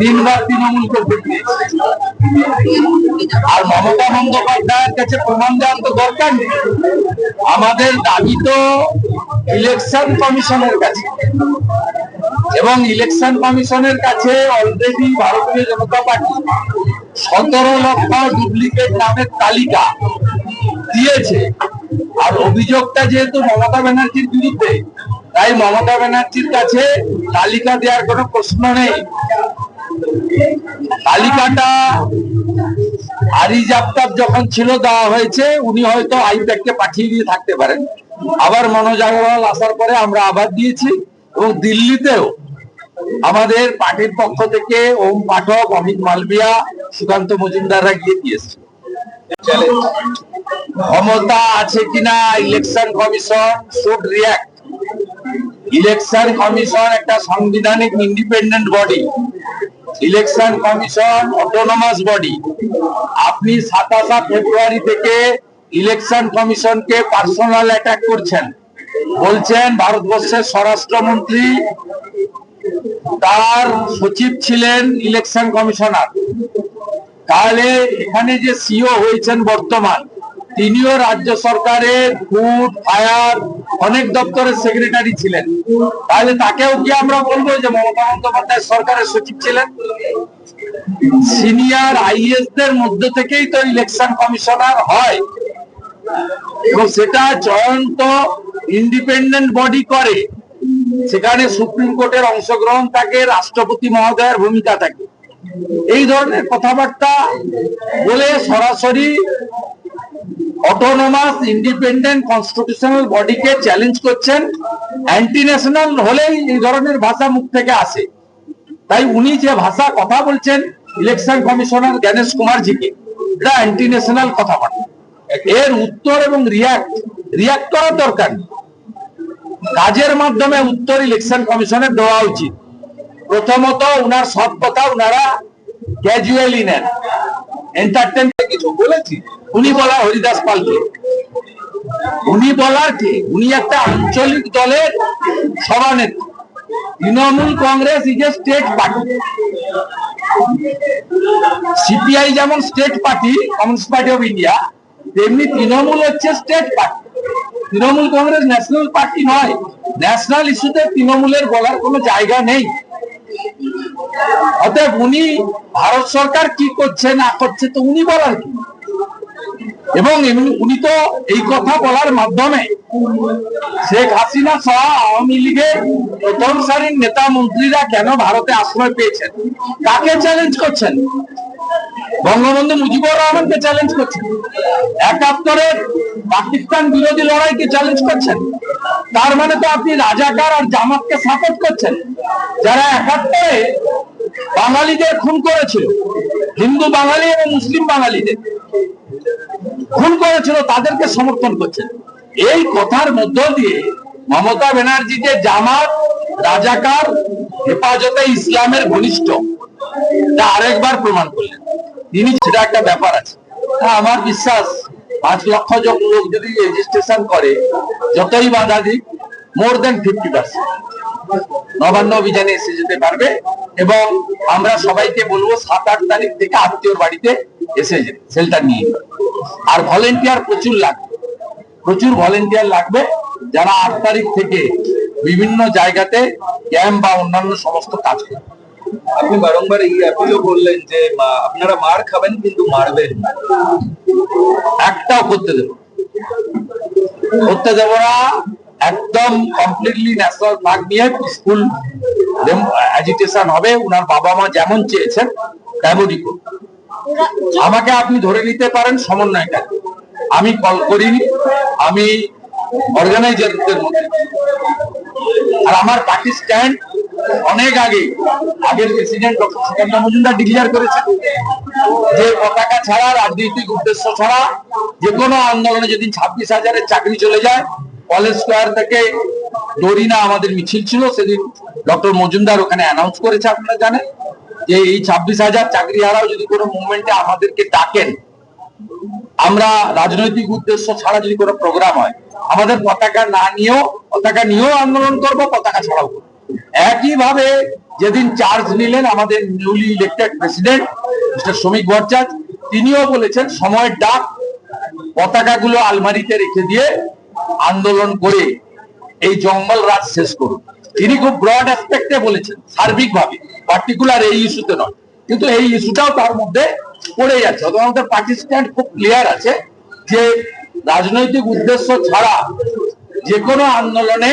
তিনবার তৃণমূল করতে আর মমতা বন্দ্যোপাধ্যায়ের কাছে প্রমাণ দেওয়ার তো দরকার নেই। আমাদের দাবি তো ইলেকশন কমিশনের কাছে। এবং ইলেকশন কমিশনের কাছে অলরেডি ভারতীয় জনতা পার্টি সতেরো লক্ষ ডুপ্লিকেট নামের তালিকা দিয়েছে। আর অভিযোগটা যেহেতু মমতা ব্যানার্জির বিরুদ্ধে তাই মমতা ব্যানার্জির কাছে তালিকা দেওয়ার কোনো প্রশ্ন নেই। তালিকাটা আরিজ আফতাব যখন ছিল দেওয়া হয়েছে উনি হয়তো আইপ্যাককে পাঠিয়ে দিয়ে থাকতে পারেন। আবার মনোজ আগরওয়াল আসার পরে আমরা আবার দিয়েছি এবং দিল্লিতেও আমাদের পার্টির পক্ষ থেকে ওম পাঠক অমিত মালবিয়া সুকান্ত মজুমদাররা গিয়ে দিয়েছে ক্ষমতা আছে কিনা election commission should react election commission একটা সাংবিধানিক independent body election commission autonomous body আপনি সাতাশা ফেব্রুয়ারি থেকে ইলেকশন কমিশনকে পার্সোনাল অ্যাটাক করছেন। বলছেন ভারতবর্ষের স্বরাষ্ট্রমন্ত্রী তার সচিব ছিলেন ইলেকশন কমিশনার তাহলে এখানে যে সিও হয়েছেন বর্তমান তিনিও রাজ্য সরকারের ফুড ফায়ার অনেক দপ্তরের সেক্রেটারি ছিলেন। তাহলে তাকেও কি আমরা বলব যে মমতা বন্দ্যোপাধ্যায় সরকারের সচিব ছিলেন? সিনিয়র আইএস দের মধ্যে থেকেই তো ইলেকশন কমিশনার হয়। এবং সেটা জয়ন্ত ইন্ডিপেন্ডেন্ট বডি করে। সেখানে সুপ্রিম কোর্টের অংশগ্রহণ থাকে, রাষ্ট্রপতি মহোদয়ের ভূমিকা থাকে। এই ধরনের কথাবার্তা বলে সরাসরি অটোনোমাস ইন্ডিপেন্ডেন্ট কনস্টিটিউশনাল বডিকে চ্যালেঞ্জ করছেন অ্যান্টি ন্যাশনাল হলেই এই ধরনের ভাষা মুখ থেকে আসে। তাই উনি যে ভাষা কথা বলছেন ইলেকশন কমিশনার জ্ঞানেশ কুমারজিকে, এটা অ্যান্টি ন্যাশনাল কথাবার্তা এর উত্তর এবং রিয়াক্ট রিয়াক্ট করার দরকার কাজের মাধ্যমে উত্তর ইলেকশন কমিশনের দেওয়া উচিত। প্রথমত উনার সব কথা, উনারা ক্যাজুয়ালি নেন। এন্টারটেন কিছু বলেছি। উনি বলা হরিদাস পালকে। উনি বলার কে? উনি একটা আঞ্চলিক দলের সভানেত্রী। Trinamool Congress is a state party CPI যেমন state party communist party of India তেমনি তৃণমূল হচ্ছে state party Trinamool Congress national party নয়। ন্যাশনাল ইস্যুতে তৃণমূলের বলার কোনো জায়গা নেই। অতএব উনি ভারত সরকার কি করছে, না করছে, তো উনি বলার কি? এবং উনি তো এই কথা বলার মাধ্যমে শেখ হাসিনা সহ আওয়ামী লীগের প্রথম সারির নেতা মন্ত্রীরা কেন ভারতে আশ্রয় পেয়েছেন? কাকে চ্যালেঞ্জ করছেন? বঙ্গবন্ধু মুজিবুর রহমানকে চ্যালেঞ্জ করছেন? একাত্তরের পাকিস্তান বিরোধী লড়াইকে চ্যালেঞ্জ করছেন? তার মানে তো আপনি রাজাকার আর জামাতকে সাপোর্ট করছেন। যারা একাত্তরে বাঙালিদের খুন করেছিল, হিন্দু বাঙালি এবং মুসলিম বাঙালিদের খুন করেছিল, তাদেরকে সমর্থন করছেন। এই কথার মধ্য দিয়ে মমতা ব্যানার্জি যে জামাত, রাজাকার, হেফাজতে ইসলামের ঘনিষ্ঠ, তা আরেকবার প্রমাণ করলেন। তিনি সেটা একটা ব্যাপার আছে। আমার বিশ্বাস পাঁচ লক্ষ জন লোক যদি রেজিস্ট্রেশন করে, যতই বাধা দিক more than fifty percent Nabanna অভিযানে এসে যেতে পারবে এবং আমরা সবাইকে বলব, সাত আট তারিখ থেকে আত্মীয়র বাড়িতে এসে যেতে শেল্টার নিয়ে আর ভলেন্টিয়ার প্রচুর লাগবে। প্রচুর ভলেন্টিয়ার লাগবে যারা আট তারিখ থেকে বিভিন্ন জায়গাতে ক্যাম্প বা অন্যান্য সমস্ত কাজ করবে আপনি বারংবার এই অ্যাপিলও বললেন যে আপনারা মার খাবেন কিন্তু মারবেন। একটাও করতে দেবো করতে দেবো না, একদম কমপ্লিটলি ন্যাশনাল ফ্লাগ নিয়ে পিসফুল অ্যাজিটেশন হবে। উনার বাবা মা যেমন চেয়েছেন, তেমনই আমাকে আপনি ধরে নিতে পারেন সমন্বয়কারী আমি কল করিনি, আমি অর্গানাইজারদের মধ্যে। আর আমার পার্টি স্ট্যান্ড অনেক আগে, আগের president doctor Sukanta Majumdar declare করেছেন যে পতাকা ছাড়া, রাজনৈতিক উদ্দেশ্য ছাড়া যে কোনো আন্দোলনে যদি ছাব্বিশ হাজারের চাকরি চলে যায় কলেজ স্কোয়ার থেকে ডরিনা আমাদের মিছিল ছিল, সেদিন ডক্টর মজুমদার ওখানে অ্যানাউন্স করেছে, আপনারা জানেন যে এই ছাব্বিশ হাজার চাকরি হারাও যদি কোনো মুভমেন্টে আমাদেরকে ডাকেন, আমরা রাজনৈতিক উদ্দেশ্য ছাড়া যদি কোনো প্রোগ্রাম হয়, আমাদের পতাকা না নিয়েও, পতাকা নিয়েও আন্দোলন করব, পতাকা ছাড়াও করব। একইভাবে যেদিন চার্জ নিলেন আমাদের নিউলি ইলেক্টেড প্রেসিডেন্ট মিস্টার শ্রমিক ভট্টাচার্য তিনিও বলেছেন, সময়ের ডাক পতাকাগুলো আলমারিতে রেখে দিয়ে আন্দোলন করে এই জঙ্গল রাজ শেষ করুন। তিনি খুব ব্রড অ্যাসপেক্টে বলেছেন, সার্বিকভাবে পার্টিকুলার এই ইস্যুতে নয়। কিন্তু এই ইস্যুটাও তার মধ্যে পড়ে যাচ্ছে। অথবা আমাদের পার্টিসিপ্যান্ট খুব ক্লিয়ার আছে যে রাজনৈতিক উদ্দেশ্য ছাড়া যে কোনো আন্দোলনে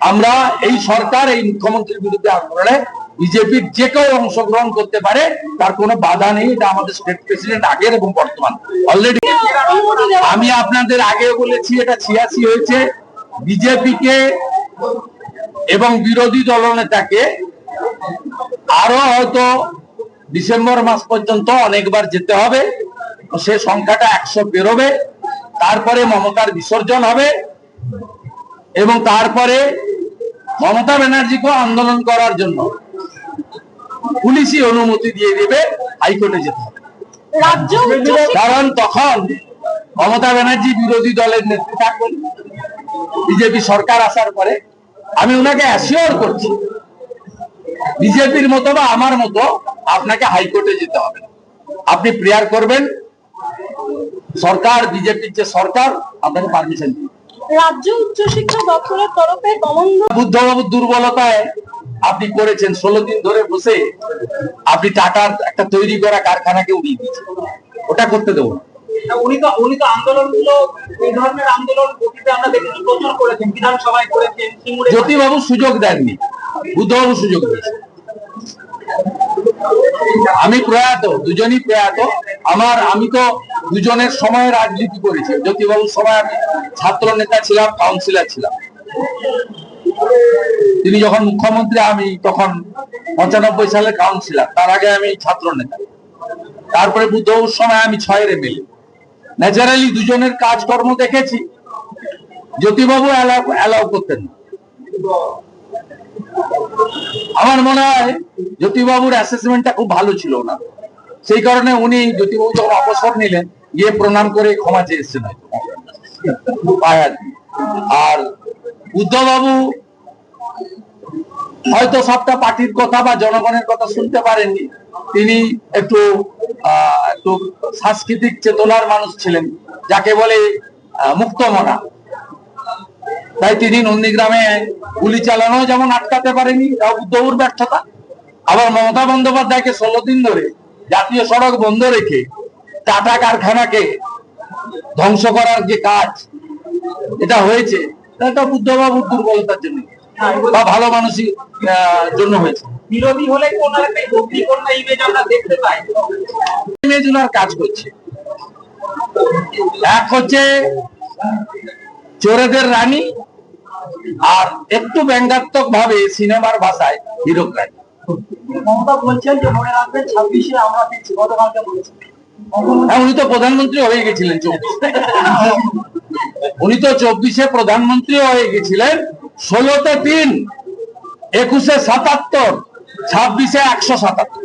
আমরা এই সরকার, এই মুখ্যমন্ত্রীর বিরুদ্ধে আন্দোলনে বিজেপির যে কেউ অংশগ্রহণ করতে পারে, তার কোনো বাধা নেই। এটা আমাদের স্টেট প্রেসিডেন্ট আগের এবং বর্তমান। অলরেডি আমি আপনাদের আগে বলেছি, এটা ছিয়াশি হয়েছে। বিজেপিকে এবং বিরোধী দলনেতাকে আরও হয়তো ডিসেম্বর মাস পর্যন্ত অনেকবার যেতে হবে। সে সংখ্যাটা একশো বেরোবে। তারপরে মমতার বিসর্জন হবে। এবং তারপরে মমতা ব্যানার্জিকেও আন্দোলন করার জন্য পুলিশই অনুমতি দিয়ে দেবে হাইকোর্টে যেতে হবে। কারণ তখন মমতা ব্যানার্জি বিরোধী দলের নেত্রী থাকবেন বিজেপি সরকার আসার পরে। আমি ওনাকে অ্যাসিওর করছি বিজেপির মতো বা আমার মতো আপনাকে হাইকোর্টে যেতে হবে। আপনি প্রেয়ার করবেন সরকার বিজেপির যে সরকার আপনাকে পারমিশন দিবে। রাজ্য উচ্চশিক্ষা দপ্তরের তরফে বুদ্ধবাবুর দুর্বলতায় আপনি করেছেন। ষোলো দিন ধরে বসে আপনি টাটার একটা তৈরি করা কারখানাকে উড়িয়ে দিয়েছেন। ওটা করতে দেবো না। না, উনি তো উনি তো আন্দোলনগুলো এই ধরনের আন্দোলন অতীতে আমরা দেখেছি প্রচুর করেছেন বিধানসভায় করেছেন জ্যোতিবাবু সুযোগ দেননি। বুদ্ধবাবু সুযোগ দিয়েছে আমি প্রয়াত দুজনই প্রয়াত। আমার আমি তো দুজনের সময় রাজনীতি করেছি। জ্যোতিবাবুর সময় আমি ছাত্র নেতা ছিলাম কাউন্সিলর ছিলাম। তিনি যখন মুখ্যমন্ত্রী, আমি তখন পঁচানব্বই সালে কাউন্সিলর তার আগে আমি ছাত্র নেতা। তারপরে বুদ্ধবাবুর সময় আমি ছয়ের এমএলএ। ন্যাচারালি দুজনের কাজকর্ম দেখেছি। জ্যোতিবাবু অ্যালাউ করতেন না। আমার মনে হয় জ্যোতিবাবুর অ্যাসেসমেন্টটা খুব ভালো ছিল না সেই কারণে উনি জ্যোতিবাবু যখন অবসর নিলেন, গিয়ে প্রণাম করে ক্ষমা চেয়েছেন হয়তো। পায়ে দিয়ে। আর বুদ্ধবাবু হয়তো সবটা পার্টির কথা বা জনগণের কথা শুনতে পারেননি। তিনি একটু একটু সাংস্কৃতিক চেতনার মানুষ ছিলেন যাকে বলে আহ, মুক্তমনা। তাই তিনি নন্দীগ্রামে গুলি চালানো যেমন আটকাতে পারেনি তাও বুদ্ধবুর ব্যর্থতা। আবার মমতা বন্দ্যোপাধ্যায়কে ষোলো দিন ধরে জাতীয় সড়ক বন্ধ রেখে টাটা কারখানাকে ধ্বংস করার যে কাজ এটা হয়েছে এটা বুদ্ধবাবুর দুর্বলতার জন্য। বা ভালো মানুষই জন্য হয়েছে। বিরোধী হলে ইমেজ আমরা দেখতে পাই। ইমেজ কাজ করছে। এক হচ্ছে চোরেদের রানী আর একটু ব্যঙ্গাত্মক ভাবে সিনেমার ভাষায় হিরো রানী মমতা বলছেন যে মনে রাখবেন ছাব্বিশে আমরা গতকালকে বলেছি। হ্যাঁ, উনি তো প্রধানমন্ত্রী হয়ে গেছিলেন উনি তো চব্বিশে প্রধানমন্ত্রী হয়ে গেছিলেন ষোলোতে তিন একুশে সাতাত্তর ছাব্বিশে একশো সাতাত্তর।